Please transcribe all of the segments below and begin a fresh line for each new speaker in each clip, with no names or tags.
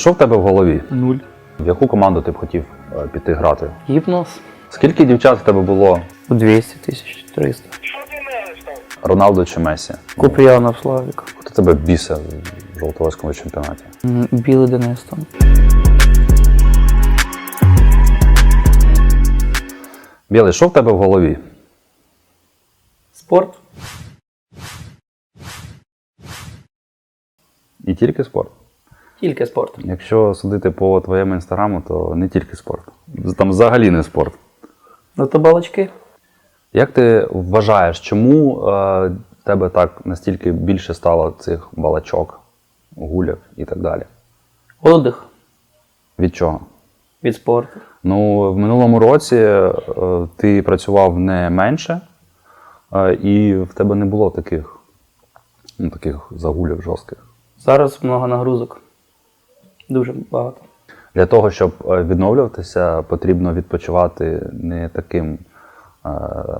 Що в тебе в голові?
Нуль.
В яку команду ти б хотів е, піти грати?
Гіпноз.
Скільки дівчат в тебе було?
200 тисяч 300.
Роналдо чи Месі?
Купріянов Славік.
Хто тебе бісе в жовтоводському чемпіонаті?
М, Білий Денис там.
Білий, що в тебе в голові?
Спорт.
І тільки спорт.
Тільки спорт.
Якщо судити по твоєму інстаграму, то не тільки спорт. Там взагалі не спорт.
Ну то балачки.
Як ти вважаєш, чому е, тебе так настільки більше стало цих балачок, гуляк і так далі?
Отдих
Від чого?
від спорту.
Ну, в минулому році е, ти працював не менше, е, і в тебе не було таких, ну, таких загулів жорстких.
Зараз много нагрузок. Дуже багато.
Для того, щоб е, відновлюватися, потрібно відпочивати не таким е,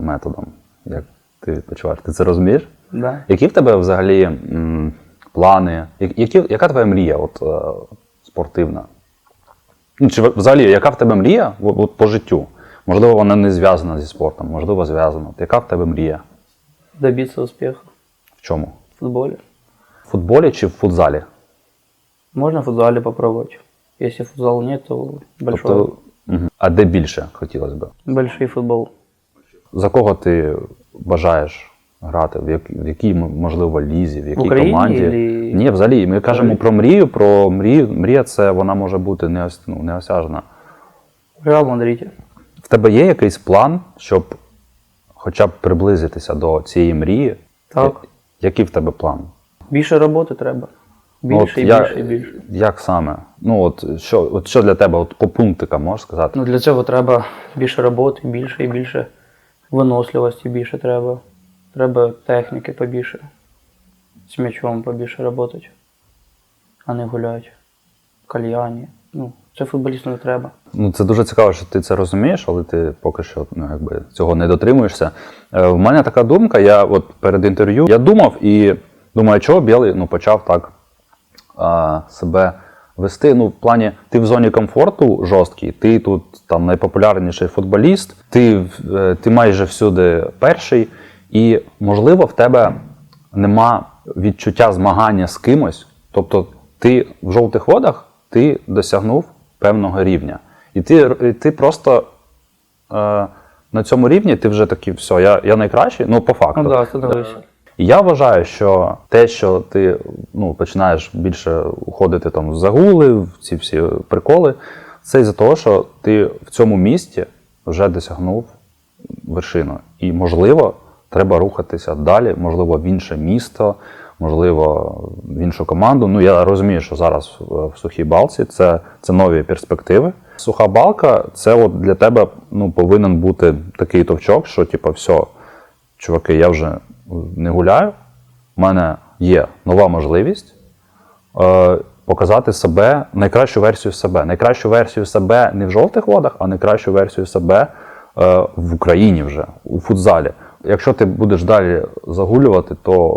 методом, як ти відпочиваєш. Ти це розумієш?
Да.
Які в тебе взагалі м, плани? Які, яка твоя мрія от, е, спортивна? Ну, чи взагалі, яка в тебе мрія от, от по життю? Можливо, вона не зв'язана зі спортом, можливо, зв'язана. Яка в тебе мрія?
Добиться успіху
В чому?
в футболі.
В футболі чи в футзалі?
Можна в футзалі попробовать. Если футзала нет, то большой,
Тобто, мгм. а де більше хотілося б?
большой футбол.
За кого ти бажаєш грати? В, як, в якій, м- можливо, лізі, в якій
Україні
команді?
ілі-
Ні, взагалі, ми кажемо про мрію, про мрію. Мрія це вона може бути неос, ну, неосяжна.
В Реал Мадриді.
В тебе є якийсь план, щоб хоча б приблизитися до цієї мрії?
Так.
Я- Який в тебе план?
Більше роботи треба. Більше
от
і більше і більше.
Як саме? Ну, от що, от що для тебе? От по пунктикам можеш сказати?
Ну, для цього треба більше роботи, більше і більше виносливості більше треба. Треба техніки побільше. З м'ячом побільше роботи, а не гуляти. Кальяні. Ну, це футболісту не треба.
Ну, це дуже цікаво, що ти це розумієш, але ти поки що ну, якби, цього не дотримуєшся. Е, в мене така думка, я от перед інтерв'ю я думав і думаю, чого білий ну, почав так себе вести. Ну, в плані, ти в зоні комфорту жорсткий, ти тут там найпопулярніший футболіст, ти, е, ти майже всюди перший, і, можливо, в тебе нема відчуття змагання з кимось. Тобто, ти в жовтих водах ти досягнув певного рівня. І ти, ти просто е, на цьому рівні ти вже такий, все, я, я найкращий, ну по факту.
Ну да, становися.
І я вважаю, що те, що ти ну, починаєш більше уходити там в загули, в ці всі приколи, це із-за того, що ти в цьому місті вже досягнув вершину. І, можливо, треба рухатися далі, можливо, в інше місто, можливо, в іншу команду. Ну, я розумію, що зараз в сухій балці це, це нові перспективи. Суха балка це от для тебе ну, повинен бути такий товчок, що, типу, все, чуваки, я вже не гуляю. У мене є нова можливість е, показати себе, найкращу версію себе. Найкращу версію себе не в жовтих водах, а найкращу версію себе е, в Україні вже, у футзалі. Якщо ти будеш далі загулювати, то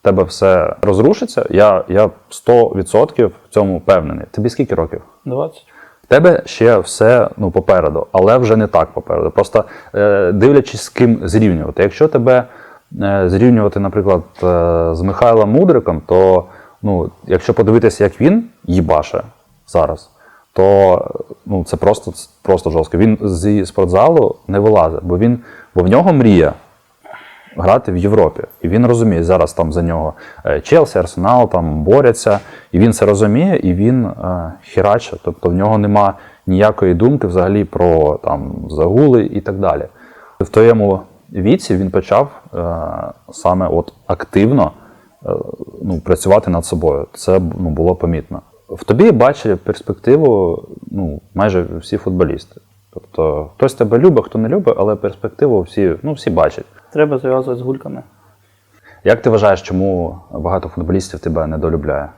в тебе все розрушиться. Я, я 100% в цьому впевнений. Тобі скільки років?
20.
В тебе ще все ну, попереду, але вже не так попереду. Просто е, дивлячись, з ким зрівнювати. Якщо тебе зрівнювати, наприклад, е, з Михайлом Мудриком, то ну, якщо подивитися, як він їбаше зараз, то ну, це просто, просто жорстко. Він зі спортзалу не вилазить, бо він, бо в нього мрія грати в Європі. І він розуміє, зараз там за нього е, Челсі, Арсенал там борються, і він це розуміє, і він е, хераче. Тобто в нього нема ніякої думки взагалі про там загули і так далі. В твоєму віці він почав е, саме от активно е, ну, працювати над собою. Це ну, було помітно. В тобі бачить перспективу ну, майже всі футболісти. Тобто хтось тебе любить, хто не любить, але перспективу всі, ну, всі бачать.
Треба зав'язувати з гульками.
Як ти вважаєш, чому багато футболістів тебе недолюбляє?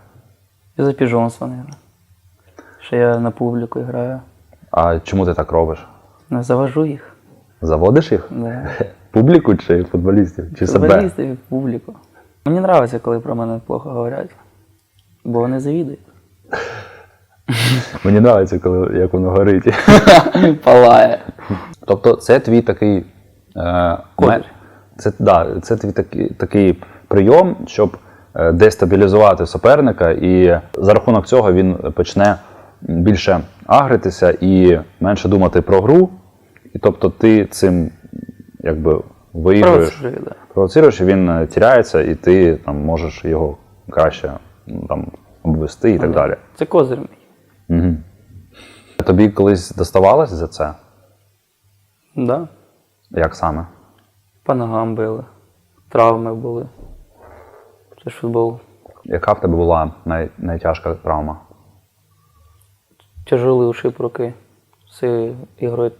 І за піжонство, мабуть. Що я на публіку граю.
А чому ти так робиш?
Не завожу їх.
Заводиш їх?
Да.
Публіку чи футболістів? Чи себе?
Футболістів і публіку. Мені подобається, коли про мене плохо говорять. Бо вони завідують.
Мені подобається, коли як воно горить.
Палає.
Тобто, це твій такий. Е, це, да, це твій такий, такий прийом, щоб е, дестабілізувати суперника, і за рахунок цього він почне більше агритися і менше думати про гру. І тобто ти цим якби виігруєш,
Провоцирує, да.
провоцируєш, і він е, тіряється, і ти там можеш його краще там, обвести і так далі.
Це козир мій.
Угу. Тобі колись доставалось за це?
Да.
Як саме?
По ногам били. Травми були. Це ж футбол.
Яка в тебе була най, найтяжка травма?
Тяжелі ушиб руки з ігрою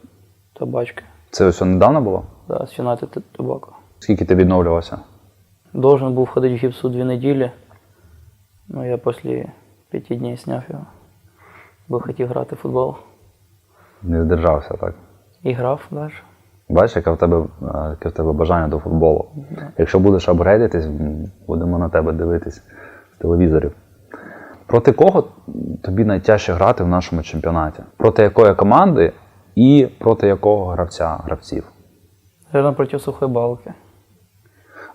табачки.
Це ось недавно було?
Да, з United Tobacco.
Скільки ти відновлювався?
Должен був ходити в гіпсу дві неділі. Ну я після п'яти днів зняв його. Бо хотів грати в футбол.
Не здержався, так?
І грав далі.
Бачиш, яке в тебе, е, яке в тебе бажання до футболу. Якщо будеш апгрейдитись, будемо на тебе дивитись з телевізорів. Проти кого тобі найтяжче грати в нашому чемпіонаті? Проти якої команди і проти якого гравця, гравців?
Наверно, проти сухої балки.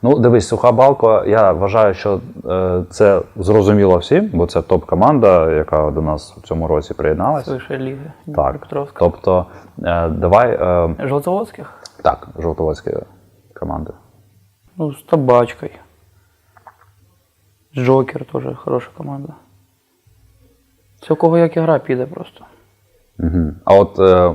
Ну, дивись, суха балка, я вважаю, що е, це зрозуміло всім, бо це топ-команда, яка до нас в цьому році приєдналася.
Вищої ліги.
Так. Тобто, е, давай е,
Жовтоводських?
так, жовтоводські команди.
Ну, з табачкою. Джокер теж хороша команда. Це у кого як ігра піде просто.
Угу. А от е,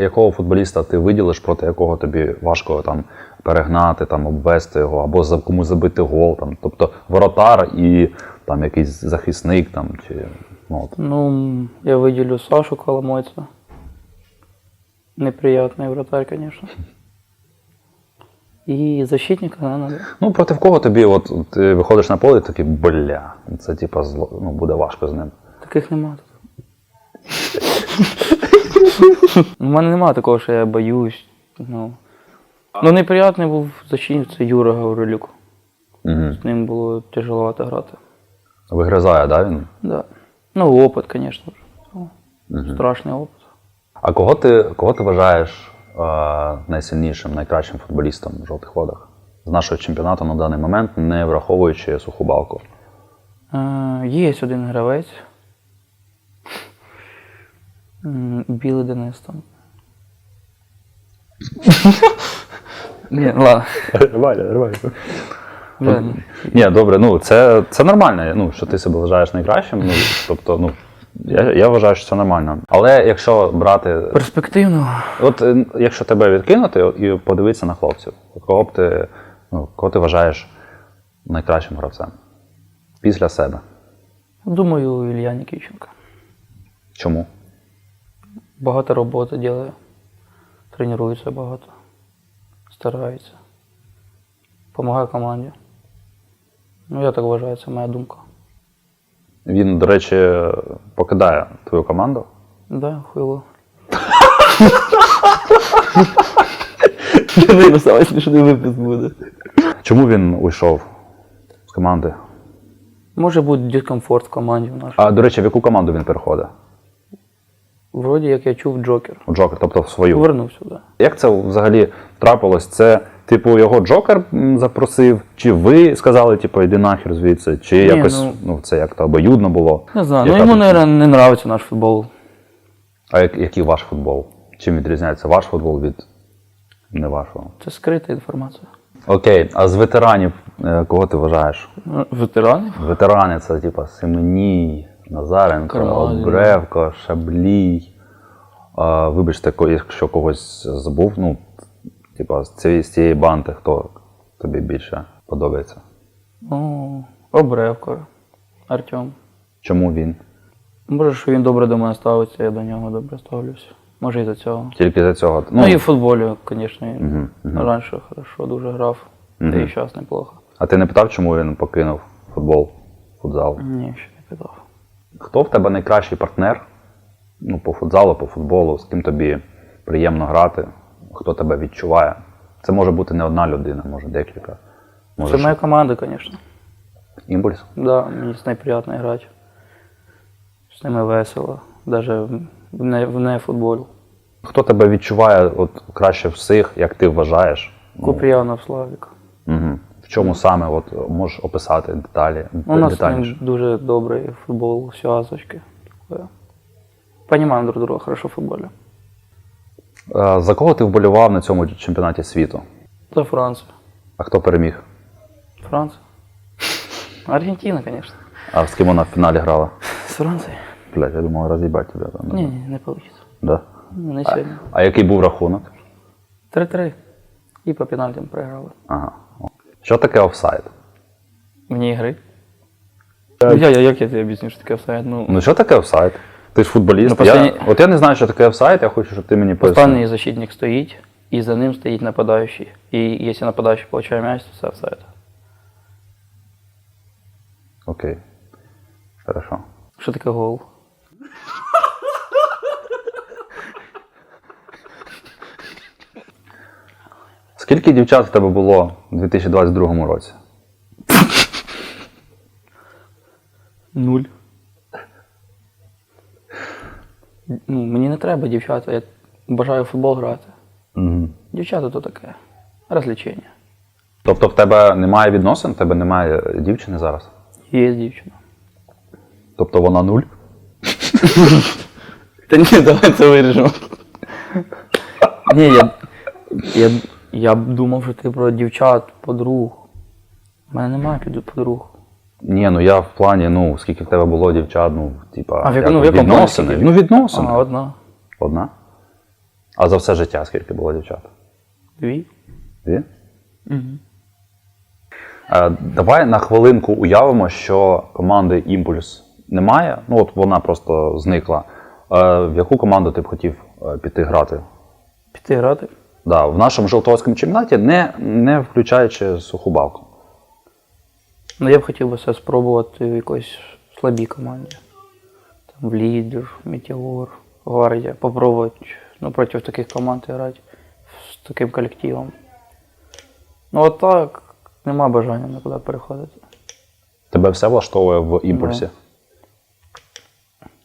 якого футболіста ти виділиш, проти якого тобі важко там перегнати, там обвести його, або за комусь забити гол, там, тобто воротар і там якийсь захисник, там чи ну от.
Ну, я виділю Сашу Коломойця. Неприятний вратарь, конечно. І защитника, наверное,
Ну, проти кого тобі, от ти виходиш на поле і такий бля, це типа зло, ну буде важко з ним.
таких нема тут. У мене нема такого, що я боюсь. Ну, ну неприятний був це Юра Гаврилюк.
Угу.
З ним було тяжеловато грати.
Вигризає, да, він?
Да. Ну, опит, конечно. ж. Ну, Страшний опит.
А кого ти, кого ти вважаєш е, найсильнішим, найкращим футболістом в жовтих водах з нашого чемпіонату на даний момент, не враховуючи суху балку?
Е, є один гравець. Білий Денис там. Ні, ладно.
Нормально, нормально.
Вже
Ні, добре, ну це, це нормально, ну, що ти себе вважаєш найкращим. Ну, тобто, ну, я, я вважаю, що це нормально. Але якщо брати,
Перспективно.
от е, якщо тебе відкинути і подивитися на хлопців, кого б ти, ну, кого ти вважаєш найкращим гравцем? Після себе.
Думаю, Ілля Нікіченко.
Чому?
Багато роботи робить. Тренується багато. Старається. Помагає команді. Ну, я так вважаю, це моя думка.
Він, до речі, покидає твою команду.
Да, хуйло. Не смішний випуск буде.
Чому він уйшов з команди?
Може бути дискомфорт в команді в нашій.
А до речі, в яку команду він переходить?
Вроді як я чув Джокер.
Джокер, тобто в свою.
Повернувся, так.
Як це взагалі трапилось? Це, типу, його Джокер запросив, чи ви сказали, типу, йди нахер звідси, чи
Ні,
якось
ну-
ну, це як-то обоюдно було?
Не знаю,
Яка
ну йому, мабуть, не подобається наш футбол.
А як, який ваш футбол? Чим відрізняється ваш футбол від не вашого?
Це скрита інформація.
Окей, а з ветеранів е, кого ти вважаєш?
Ветеранів?
Ветерани це типу Семеній, Назаренко,
Кармазін.
Обревко, Шаблій. А, вибачте, якщо когось забув, ну, типу, з цієї, банди, хто тобі більше подобається?
Ну, Обревко, Артем.
Чому він?
Може, що він добре до мене ставиться, я до нього добре ставлюся. Може, і за цього.
Тільки за цього.
Ну, і в футболі, звісно,
Мгм, мгм.
раніше хорошо дуже грав, та і зараз неплохо.
А ти не питав, чому він покинув футбол, футзал?
Ні, ще не питав.
Хто в тебе найкращий партнер? Ну, по футзалу, по футболу, з ким тобі приємно грати, хто тебе відчуває? Це може бути не одна людина, може декілька. Може,
Це моя команда, звісно.
імпульс?
Да, мені з нею приємно грати. З ними весело. навіть в не, в не футболі.
Хто тебе відчуває от, краще всіх, як ти вважаєш?
Купріянов Славік.
Угу. В чому саме от, можеш описати деталі,
Ну, У нас
детальніше?
дуже добрий футбол, зв'язочки. Таке. Понимаем друг друга хорошо в футболі.
Е, За кого ти вболівав на цьому чемпіонаті світу?
За Францію.
А хто переміг?
Франція. Аргентина, звісно.
А з ким вона в фіналі грала?
З Франції?
Блять, я думав, роз'їбать тебе там.
Ні, ні, не вийде.
Да?
Не сьогодні.
А який був рахунок?
3-3. І по пенальтям програли.
Ага. Що таке офсайд?
Вне ігри. Ну, я, я, як я тобі об'ясню, що таке офсайд? Ну,
Ну що таке офсайд? Ти ж футболіст.
Ну,
я, от я не знаю, що таке офсайд, я хочу, щоб ти мені пояснив.
останній защитник стоїть, і за ним стоїть нападаючий. І якщо нападаючий получає м'яч, то це офсайд.
Окей. Хорошо.
Що таке гол?
Скільки дівчат в тебе було у 2022 році?
Нуль. Ну, мені не треба дівчата, я бажаю в футбол грати.
Угу.
Дівчата то таке. Розвлечення.
Тобто в тебе немає відносин, в тебе немає дівчини зараз?
Є дівчина.
Тобто вона нуль?
Та ні, давай це виріжемо. Ні, я, я, б думав, що ти про дівчат, подруг. У мене немає під- подруг.
Ні, ну я в плані, ну, скільки в тебе було дівчат, ну, типа,
А в
як
ну, в якому плані
відносини.
скільки?
Ну, відносини.
А, одна.
Одна. А за все життя скільки було дівчат?
Дві.
Дві? Е, давай на хвилинку уявимо, що команди Імпульс немає. Ну, от вона просто зникла. Е, в яку команду ти б хотів е, піти грати?
Піти грати.
Да, в нашому жовтовському чемпіонаті, не, не включаючи суху балку.
Ну, я б хотів би це спробувати в якоїсь слабій команді. Там в лідер, Метеор, Гвардія. Попробувати ну, проти таких команд грати з таким колективом. Ну, от так, нема бажання нікуди переходити.
Тебе все влаштовує в імпульсі.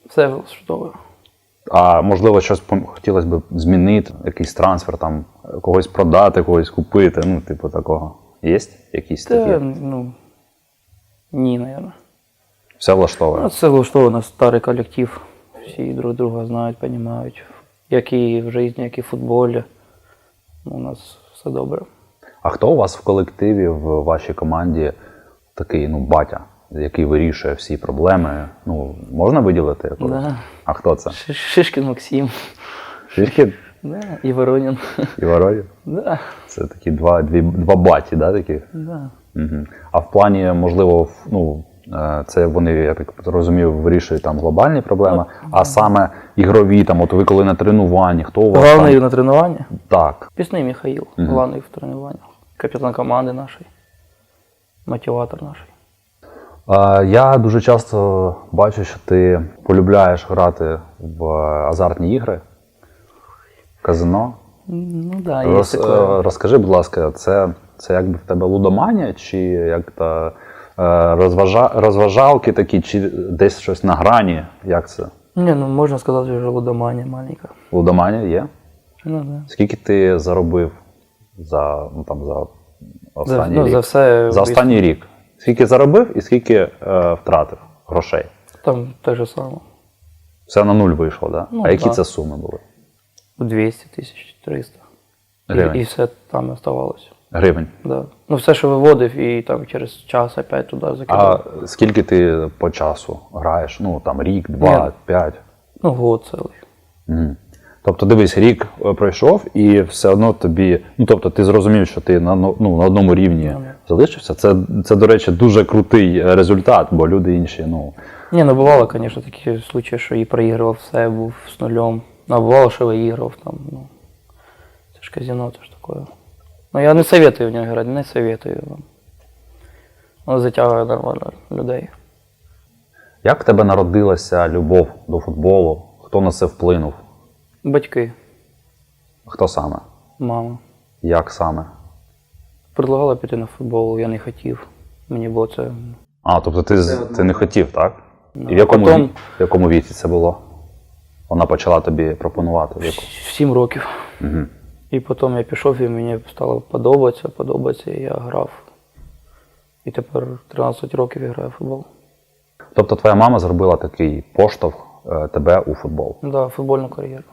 Все влаштовує.
А можливо, щось хотілося б змінити, якийсь трансфер, там, когось продати, когось купити. Ну, типу такого. Є якісь
Та,
такі?
ну, ні, мабуть.
Все влаштовує.
Ну, це влаштовано старий колектив. Всі друг друга знають, розуміють. Як і в житті, як і в футболі. У нас все добре.
А хто у вас в колективі в вашій команді такий, ну, батя, який вирішує всі проблеми? Ну, можна виділити якогось?
Да.
А хто це?
Шишкін Максим.
Шишкін
Да. І Воронін.
і Воронін?
Да.
Це такі два, дві, два баті, да, такі?
Да.
Угу. А в плані, можливо, ну, е, це вони, я так розумію, вирішують там глобальні проблеми, а саме ігрові, там, от ви коли на тренуванні, хто у вас
Главний
там?
на тренуванні?
Так.
Пісний Михаїл. Главний в тренуванні. Капітан команди нашої. Мотиватор наш.
Е, Я дуже часто бачу, що ти полюбляєш грати в азартні ігри, казино.
Ну да, є
Роз,
таке.
е, розкажи, будь ласка, це, це якби в тебе лудоманія, чи як е, розважа, розважалки такі, чи десь щось на грані? Як це?
Ні, ну можна сказати, що лудоманія маленька.
Лудоманія є?
Ну, да.
Скільки ти заробив за, ну, там, за
За,
останній
ну,
рік?
за все.
За останній рік. Скільки заробив і скільки е, втратив грошей?
Там те ж саме.
Все на нуль вийшло, да?
Ну,
а які
да.
це суми були?
200 тисяч, 300. І,
Гривень.
і все там оставалося.
Гривень.
Да. Ну, все, що виводив, і там через час опять туди
А
закидав.
скільки ти по часу граєш? Ну там рік, два,
Ні.
п'ять.
Ну, год цілий.
Мгм. Тобто, дивись, рік е, пройшов, і все одно тобі. Ну тобто, ти зрозумів, що ти на, ну, на одному рівні
Ну.
Залишився. Це, це, до речі, дуже крутий е, результат, бо люди інші, ну.
Ні, ну бувало, звісно, такі случаї, що і проігрував все, був з нульом. Ну, а бувало, що виіграв там. Ну, це ж казино, це ж таке. Ну я не советую в нього грати, не советую вам. Воно затягує нормально людей.
Як в тебе народилася любов до футболу? Хто на це вплинув?
Батьки,
Хто саме?
мама.
Як саме?
Предлагала піти на футбол, я не хотів. Мені було це.
А, тобто ти, ти не хотів, так?
Ну,
І в якому,
потім-
ві- в якому віці це було? Вона почала тобі пропонувати яку?
В 7 років.
Угу.
І потім я пішов і мені стало подобатися, подобатися, і я грав. І тепер 13 років я граю в футбол.
Тобто твоя мама зробила такий поштовх е, тебе у футбол.
Да, футбольну кар'єру.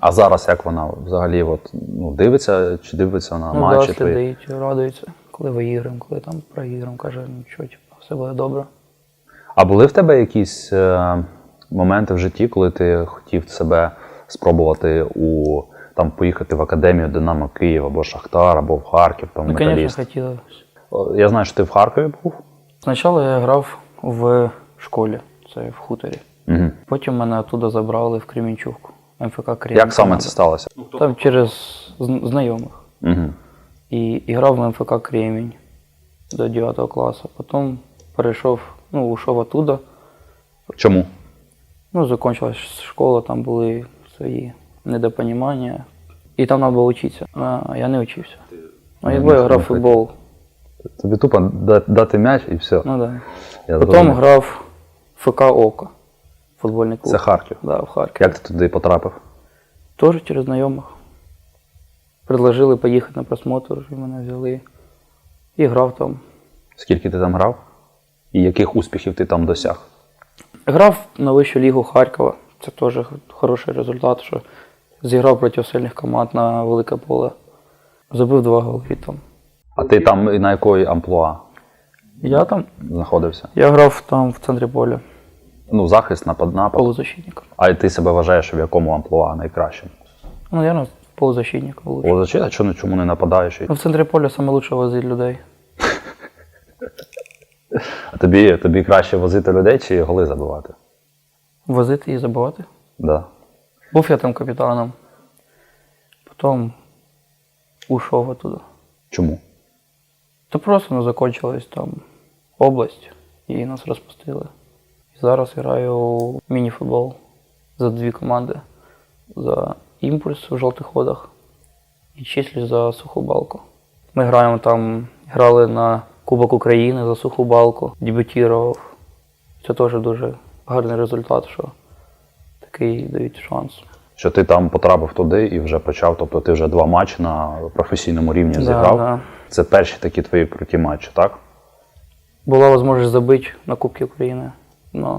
А зараз як вона взагалі от, ну, дивиться чи дивиться на
Ну,
матчі
да,
твої?
радується, коли виіграємо, коли там проіграємо, каже, нічого, типу, все буде добре.
А були в тебе якісь е, моменти в житті, коли ти хотів себе спробувати у там поїхати в академію Динамо Київ або Шахтар, або в Харків, там
Ну, звісно, хотілося.
Я знаю, що ти в Харкові був.
Спочатку я грав в школі, це в хуторі.
Угу.
Потім мене оттуда забрали в Кремінчугку, МФК Кремінь.
Як саме це сталося?
Там через знайомих.
Угу.
І, і грав в МФК Кремінь до 9 класу. Потім перейшов, ну, ушов оттуда.
Чому?
Ну, закончилась школа, там були свої недопонімання. І там треба було вчитися. А я не вчився. Ну, якби я грав в футбол,
Тобі тупо дати м'яч і все.
ну да. Потім грав в ФК Око. Футбольний клуб.
Це Харків.
Да, в Харкові.
Як ти туди потрапив?
Теж через знайомих. Предложили поїхати на просмотр, і мене взяли. І грав там.
Скільки ти там грав? І яких успіхів ти там досяг?
Грав на вищу лігу Харкова. Це теж хороший результат, що зіграв проти сильних команд на велике поле. Забив два голи там.
А ти там на якої амплуа
Я там.
знаходився?
Я грав там в центрі поля,
Ну, захист, напад, напад.
полузащитника.
А ти себе вважаєш в якому амплуа найкращим?
Ну, я.
О, зачем? А чому, чому не нападаючий?
Ну, в центрі поля саме лучше возить людей.
А тобі, тобі краще возити людей чи голи забивати?
Возити і забивати.
Да.
Був я там капітаном. Потім ушов оттуда.
Чому?
Та просто ну, закончилась там область і нас розпустили. Зараз граю міні-футбол за дві команди. За імпульс в жовтих водах і числюсь за суху балку. Ми граємо там, грали на Кубок України за суху балку, дебютував. Це теж дуже гарний результат, що такий дають шанс.
Що ти там потрапив туди і вже почав, тобто ти вже два матчі на професійному рівні зіграв.
да.
Це перші такі твої круті матчі, так?
Була можливість забити на Кубки України, але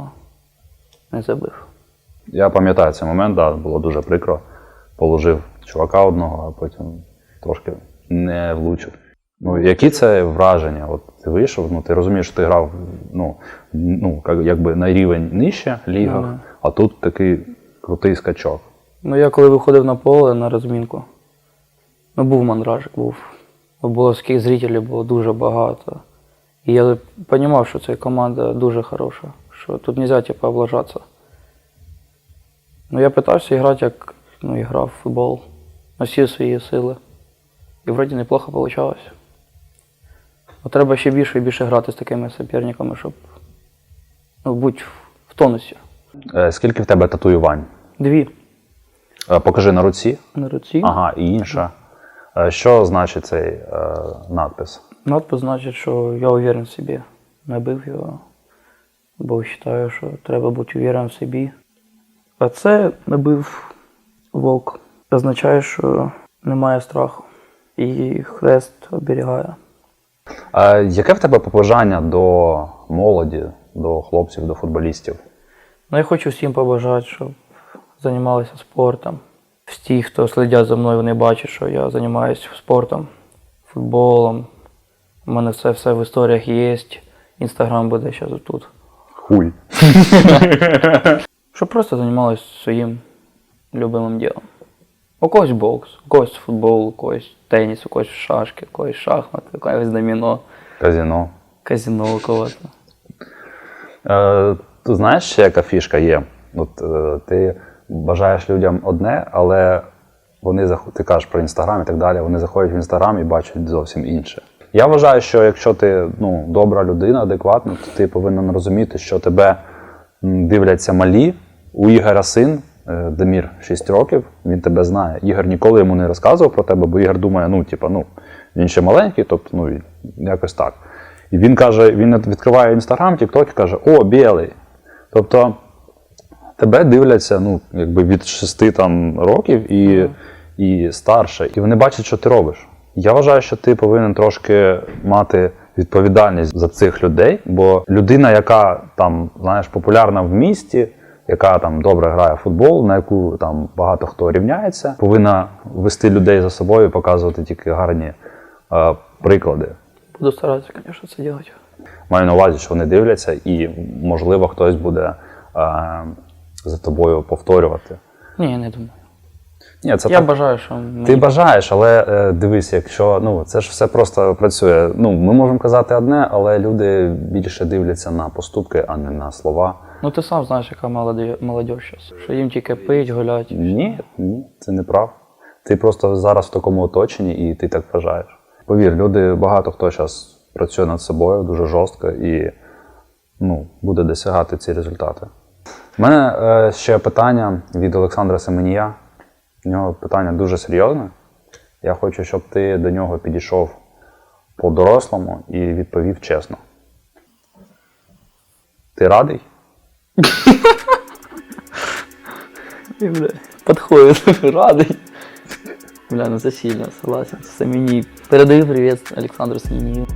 не забив.
Я пам'ятаю цей момент, да, було дуже прикро. Положив чувака одного, а потім трошки не влучив. Ну, які це враження? От ти вийшов, ну ти розумієш, що ти грав ну, ну, якби на рівень нижче лігах,
Ага.
а тут такий крутий скачок.
Ну, я коли виходив на поле на розмінку, ну був мандражик, був. Було скільки зрителів було дуже багато. І я розумів, що ця команда дуже хороша, що тут не можна типу, облажатися. Ну, я питався грати, як ну, і грав в футбол, на всі свої сили. І вроді неплохо вийшло. Но треба ще більше і більше грати з такими суперниками, щоб ну, бути в- в тонусі.
Е, скільки в тебе татуювань?
Дві
Е, покажи на руці.
на руці.
Ага, і інша. Е, що значить цей надпис?
Надпис значить, що я уверен в собі. Набив його, бо вважаю, що треба бути уверен в собі. А це набив вовк. Означає, що немає страху. І хрест оберігає.
Е, яке в тебе побажання до молоді, до хлопців, до футболістів?
Ну, я хочу всім побажати, щоб займалися спортом. Всі, хто слідять за мною, вони бачать, що я займаюся спортом, футболом. У мене все, все в історіях є. Інстаграм буде зараз тут.
Хуй.
Щоб просто займалися своїм любимим ділом. У когось бокс, у когось футбол, у когось теніс, у когось шашки, у когось шахмати, у когось доміно,
Казіно.
казино у когось.
Е, ти знаєш, ще яка фішка є? От е, ти бажаєш людям одне, але вони ти кажеш про інстаграм і так далі, вони заходять в інстаграм і бачать зовсім інше. Я вважаю, що якщо ти ну, добра людина, адекватна, то ти повинен розуміти, що тебе дивляться малі. У Ігоря син е, Демір 6 років, він тебе знає. Ігор ніколи йому не розказував про тебе, бо Ігор думає, ну, типа, ну, він ще маленький, тобто, ну, якось так. І він каже, він відкриває інстаграм, тікток і каже: О, білий. Тобто тебе дивляться ну, якби від 6 там, років і, і старше, і вони бачать, що ти робиш. Я вважаю, що ти повинен трошки мати відповідальність за цих людей, бо людина, яка там, знаєш, популярна в місті, яка там добре грає в футбол, на яку там багато хто рівняється, повинна вести людей за собою і показувати тільки гарні е, приклади.
Буду старатися, звісно, це робити.
Маю на увазі, що вони дивляться, і можливо хтось буде е, за тобою повторювати.
Ні, я не думаю.
Ні, це
Я
так.
бажаю, що мені
Ти бажаєш, але е, дивись, якщо ну це ж все просто працює. Ну ми можемо казати одне, але люди більше дивляться на поступки, а не на слова.
Ну ти сам знаєш, яка молоді... молодь зараз. Що їм тільки пить, гулять.
Ні, ні, це не прав. Ти просто зараз в такому оточенні і ти так вважаєш. Повір, люди, багато хто зараз працює над собою дуже жорстко і ну, буде досягати ці результати. У мене е, ще питання від Олександра Семенія. У нього питання дуже серйозне. Я хочу, щоб ти до нього підійшов по-дорослому і відповів чесно. Ти радий?
Подходит, радий. Бля, ну це сильно, согласен. Саміні. Передаю привіт Олександру Самінію.